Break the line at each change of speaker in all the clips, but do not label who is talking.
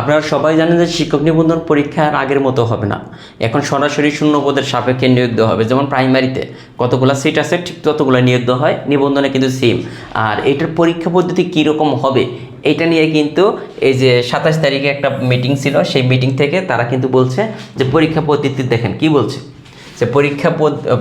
আপনারা সবাই জানেন যে শিক্ষক নিবন্ধন পরীক্ষা আর আগের মতো হবে না। এখন সরাসরি শূন্য পদের সাপেক্ষে নিয়োগ দেওয়া হবে। যেমন প্রাইমারিতে কতগুলো সিট আছে, ঠিক ততগুলো নিয়োগ দেওয়া হয়। নিবন্ধনে কিন্তু সেম আর এটার পরীক্ষা পদ্ধতি কীরকম হবে, এটা নিয়ে কিন্তু এই যে সাতাশ তারিখে একটা মিটিং ছিল। সেই মিটিং থেকে তারা কিন্তু বলছে যে পরীক্ষা পদ্ধতি দেখেন, কি বলছে? যে পরীক্ষা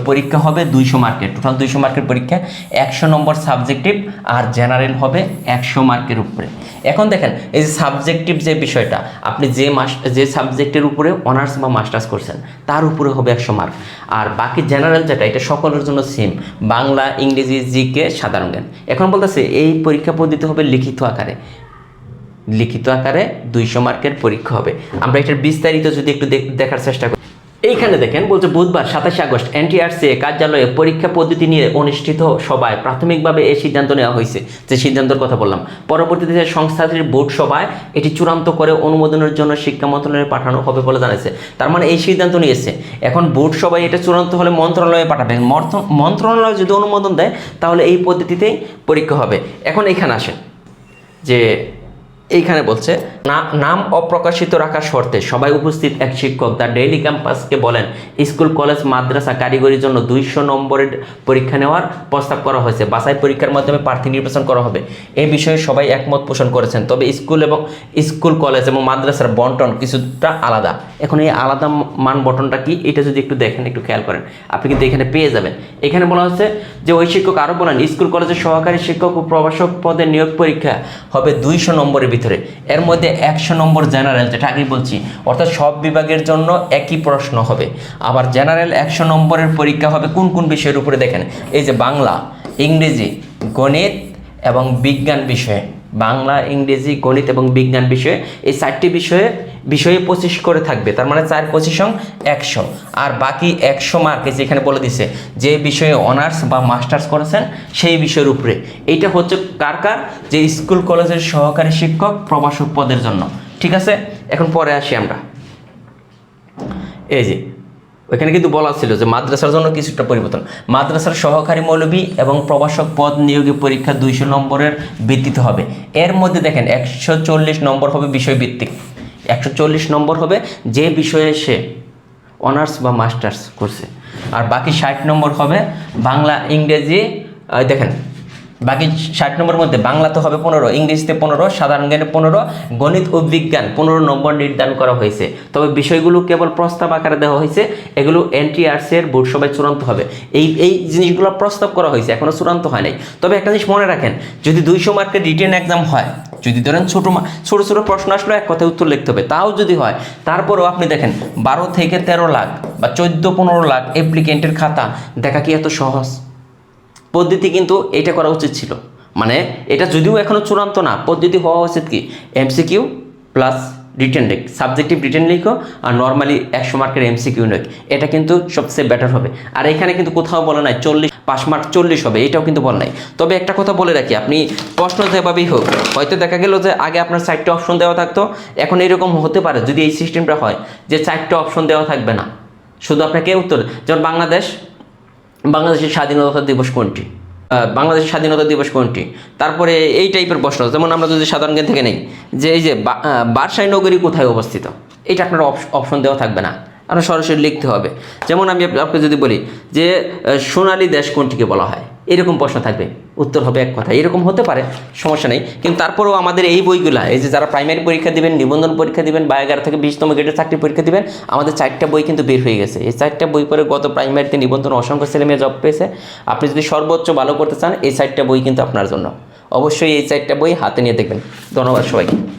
পরীক্ষা হবে দুইশো মার্কের টোটাল দুইশো মার্কের পরীক্ষা, একশো নম্বর সাবজেক্টিভ আর জেনারেল হবে একশো মার্কের উপরে। এখন দেখেন, এই যে সাবজেক্টিভ যে বিষয়টা, আপনি যে মাস, যে সাবজেক্টের উপরে অনার্স বা মাস্টার্স করছেন, তার উপরে হবে একশো মার্ক। আর বাকি জেনারেল যেটা, এটা সকলের জন্য সেম বাংলা, ইংরেজি, জিকে সাধারণ জ্ঞান। এখন বলতেছে, এই পরীক্ষা পদ্ধতি হবে লিখিত আকারে। লিখিত আকারে দুইশো মার্কের পরীক্ষা হবে। আমরা এটার বিস্তারিত যদি একটু দেখ- দেখার চেষ্টা করি। এইখানে দেখেন বলছে বুধবার সাতাশে আগস্ট এনটিআরসি কার্যালয়ে পরীক্ষা পদ্ধতি নিয়ে অনুষ্ঠিত সভায় প্রাথমিকভাবে এই সিদ্ধান্ত নেওয়া হয়েছে। যে সিদ্ধান্তের কথা বললাম। পরবর্তীতে সংস্থাটির বোর্ড সভায় এটি চূড়ান্ত করে অনুমোদনের জন্য শিক্ষা মন্ত্রণালয়ে পাঠানো হবে বলে জানাইছে। তার মানে এই সিদ্ধান্ত নিয়েছে। এখন বোর্ড সভায় এটা চূড়ান্ত হলে মন্ত্রণালয়ে পাঠাবে মন্ত্র- মন্ত্রণালয় যদি অনুমোদন দেয়, তাহলে এই পদ্ধতিতেই পরীক্ষা হবে। এখন এখানে আসেন। যে এইখানে বলছে নাম অপ্রকাশিত রাখার শর্তে সবাই উপস্থিত এক শিক্ষক। দ্য ডেইলি ক্যাম্পাসকে বলেন, স্কুল, কলেজ, মাদ্রাসা কারিগরির জন্য দুইশো নম্বরের পরীক্ষা নেওয়ার প্রস্তাব করা হয়েছে। বাছাই পরীক্ষার মাধ্যমে প্রার্থী নির্বাচন করা হবে। এই বিষয়ে সবাই একমত পোষণ করেছেন। তবে স্কুল এবং স্কুল, কলেজ এবং মাদ্রাসার বন্টন কিছুটা আলাদা। এখন এই আলাদা মান বন্টনটা কি? এটা যদি একটু দেখেন, একটু খেয়াল করেন। আপনি কিন্তু এখানে পেয়ে যাবেন। এখানে বলা হচ্ছে যে, ওই শিক্ষক আরও বলেন, স্কুল, কলেজের সহকারী শিক্ষক ও প্রভাষক পদে নিয়োগ পরীক্ষা হবে দুইশো নম্বরের ভিতরে এর মধ্যে একশো নম্বর জেনারেল যেটা আগেই বলছি, অর্থাৎ সব বিভাগের জন্য একই প্রশ্ন হবে। আবার জেনারেল একশো নম্বরের পরীক্ষা হবে কোন কোন বিষয়ের উপরে দেখেন। এই যে বাংলা, ইংরেজি, গণিত এবং বিজ্ঞান বিষয়ে। বাংলা, ইংরেজি, গণিত এবং বিজ্ঞান বিষয়ে এই চারটি বিষয়ে বিষয়ে পঁচিশ করে থাকবে। তার মানে চার পঁচিশ একশো। আর বাকি একশো মার্ক এই যে এখানে বলে দিছে, যে বিষয়ে অনার্স বা মাস্টার্স করেছেন, সেই বিষয়ের উপরে। এইটা হচ্ছে কার কার? যে স্কুল কলেজের সহকারী শিক্ষক, প্রভাষক পদের জন্য। ঠিক আছে? এখন পরে আসি আমরা। এই যে ওইখানে কিন্তু বলা ছিল যে মাদ্রাসার জন্য কিছুটা পরিবর্তন। মাদ্রাসার সহকারী মৌলবী এবং প্রবাসক পদ নিয়োগী পরীক্ষা দুইশো নম্বরের ভিত্তিতে হবে। এর মধ্যে দেখেন, একশো চল্লিশ নম্বর হবে বিষয়ভিত্তিক। একশো চল্লিশ নম্বর হবে যে বিষয়ে সে অনার্স বা মাস্টার্স করছে। আর বাকি ষাট নম্বর হবে বাংলা, ইংরেজি দেখেন বাকি ষাট নম্বরের মধ্যে বাংলাতে হবে পনেরো, ইংরেজিতে পনেরো, সাধারণ জ্ঞানে পনেরো, গণিত ও বিজ্ঞান পনেরো নম্বর নির্ধারণ করা হয়েছে। তবে বিষয়গুলো কেবল প্রস্তাব আকারে দেওয়া হয়েছে, এগুলো এনটিআরসি এর বোর্ড সভায় চূড়ান্ত হবে। এই এই জিনিসগুলো প্রস্তাব করা হয়েছে এখনও চূড়ান্ত হয় নাই। তবে একটা জিনিস মনে রাখেন, যদি দুইশো মার্কের রিটেন এক্সাম হয়, যদি ধরেন ছোটো ছোটো ছোটো প্রশ্ন আসলে, এক কথায় উত্তর লিখতে হবে। তাও যদি হয়, তারপরেও আপনি দেখেন, বারো থেকে তেরো লাখ বা চোদ্দ, পনেরো লাখ অ্যাপ্লিকেন্টের খাতা দেখা কি এত সহজ? পদ্ধতি কিন্তু এটা করা উচিত ছিল। মানে এটা যদিও এখনও চূড়ান্ত না, পদ্ধতি হওয়া উচিত কি? এমসিকিউ প্লাস রিটেন লিখ সাবজেক্টিভ রিটেন লিখো আর নর্মালি একশো মার্কের এমসিকিউ লিখ। এটা কিন্তু সবচেয়ে বেটার হবে। আর এখানে কিন্তু কোথাও বলে নাই, চল্লিশ, পাঁচ মার্ক চল্লিশ হবে, এটাও কিন্তু বলে নাই। তবে একটা কথা বলে রাখি, আপনি প্রশ্ন যেভাবেই হোক, হয়তো দেখা গেল যে আগে আপনার চারটে অপশন দেওয়া থাকতো, এখন এরকম হতে পারে, যদি এই সিস্টেমটা হয় যে চারটে অপশন দেওয়া থাকবে না। শুধু আপনাকে উত্তর, যেমন বাংলাদেশ বাংলাদেশের স্বাধীনতা দিবস কোনটি? বাংলাদেশের স্বাধীনতা দিবস কোনটি? তারপরে এই টাইপের প্রশ্ন, যেমন আমরা যদি সাধারণ জ্ঞান থেকে নেই, যে এই যে বারসাই নগরী কোথায় অবস্থিত? এটা আপনার অপশন দেওয়া থাকবে না। আপনার সরাসরি লিখতে হবে। যেমন আমি আপনাকে যদি বলি যে সোনালি সোনালী দেশ কোনটিকে বলা হয়? এরকম প্রশ্ন থাকবে। উত্তর হবে এক কথা। এরকম হতে পারে, সমস্যা নেই। কিন্তু তারপরেও আমাদের এই বইগুলা, এই যে যারা প্রাইমারি পরীক্ষা দিবেন, নিবন্ধন পরীক্ষা দিবেন বা এগারো থেকে বিশতম গ্রেডের চাকরি পরীক্ষা দিবেন, আমাদের চারটা বই কিন্তু বের হয়ে গেছে। এই চারটা বই পরে গত প্রাইমারিতে নিবন্ধন অসংখ্য ছেলে মেয়ে জব পেয়েছে। আপনি যদি সর্বোচ্চ ভালো করতে চান, এই চারটা বই কিন্তু আপনার জন্য। অবশ্যই এই চারটা বই হাতে নিয়ে দেখবেন। ধন্যবাদ সবাইকে।